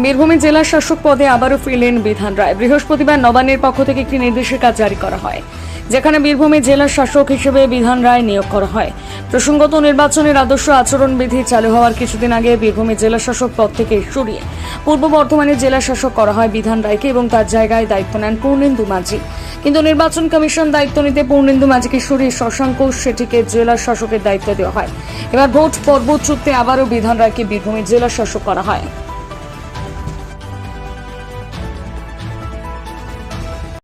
বীরভূমে জেলা শাসক পদে আবারও ফিরলেন বিধান রায়। বৃহস্পতিবার নবান্নের পক্ষ থেকে একটি নির্দেশিকা জারি করা হয়, যেখানে বীরভূমে জেলা শাসক হিসেবে বিধান রায় নিয়োগ করা হয়। প্রসঙ্গত, নির্বাচনের আদর্শ আচরণবিধি চালু হওয়ার কিছুদিন আগে বীরভূমে জেলা শাসক পদ থেকে সরিয়ে পূর্ব বর্ধমানে জেলা শাসক করা হয় বিধান রায়কে এবং তার জায়গায় দায়িত্ব নেন পূর্ণেন্দু মাঝি। কিন্তু নির্বাচন কমিশন দায়িত্ব নিতে পূর্ণেন্দু মাঝিকে সরিয়ে শশাঙ্ক সেটিকে জেলা শাসকের দায়িত্ব দেওয়া হয়। এবার ভোট পর্ব চুক্তি আবারও বিধান রায়কে বীরভূমে জেলা শাসক করা হয়।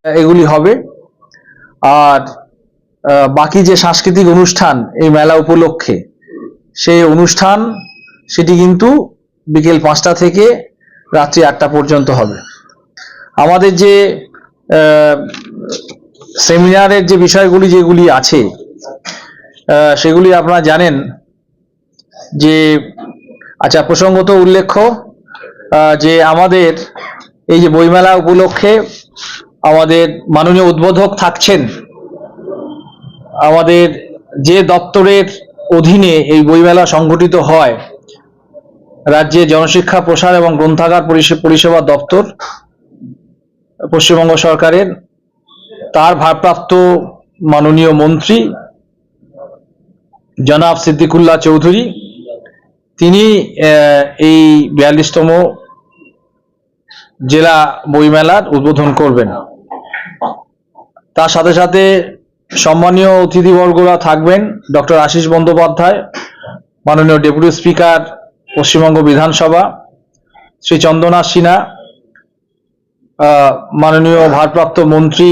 এগুলি হবে। আর বাকি যে সাংস্কৃতিক অনুষ্ঠান এই মেলা উপলক্ষে, সেই অনুষ্ঠান, সেটি কিন্তু বিকেল পাঁচটা থেকে রাত্রি আটটা পর্যন্ত হবে। আমাদের যে সেমিনারের যে বিষয়গুলি যেগুলি আছে সেগুলি আপনারা জানেন যে আচ্ছা প্রসঙ্গত উল্লেখ্য যে আমাদের এই যে বইমেলা উপলক্ষে আমাদের মাননীয় উদ্বোধক থাকছেন। আমাদের যে দপ্তরের অধীনে এই বইমেলা সংগঠিত হয় রাজ্যে জনশিক্ষা, প্রসার এবং গ্রন্থাগার পরিষে- পরিষেবা দপ্তর, পশ্চিমবঙ্গ সরকারের, তার ভারপ্রাপ্ত মাননীয় মন্ত্রী জনাব সিদ্দিকুল্লাহ চৌধুরী, তিনি এই বিয়াল্লিশতম জেলা বইমেলার উদ্বোধন করবেন। তার সাথে সাথে সম্মানীয় অতিথিবর্গরা থাকবেন ডক্টর আশিস বন্দ্যোপাধ্যায়, মাননীয় ডেপুটি স্পিকার, পশ্চিমবঙ্গ বিধানসভা, শ্রী চন্দ্রনাথ সিনহা মাননীয় ভারপ্রাপ্ত মন্ত্রী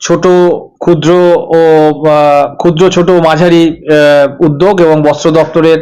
ছোট ক্ষুদ্র ও ক্ষুদ্র ছোট মাঝারি উদ্যোগ এবং বস্ত্র দপ্তরের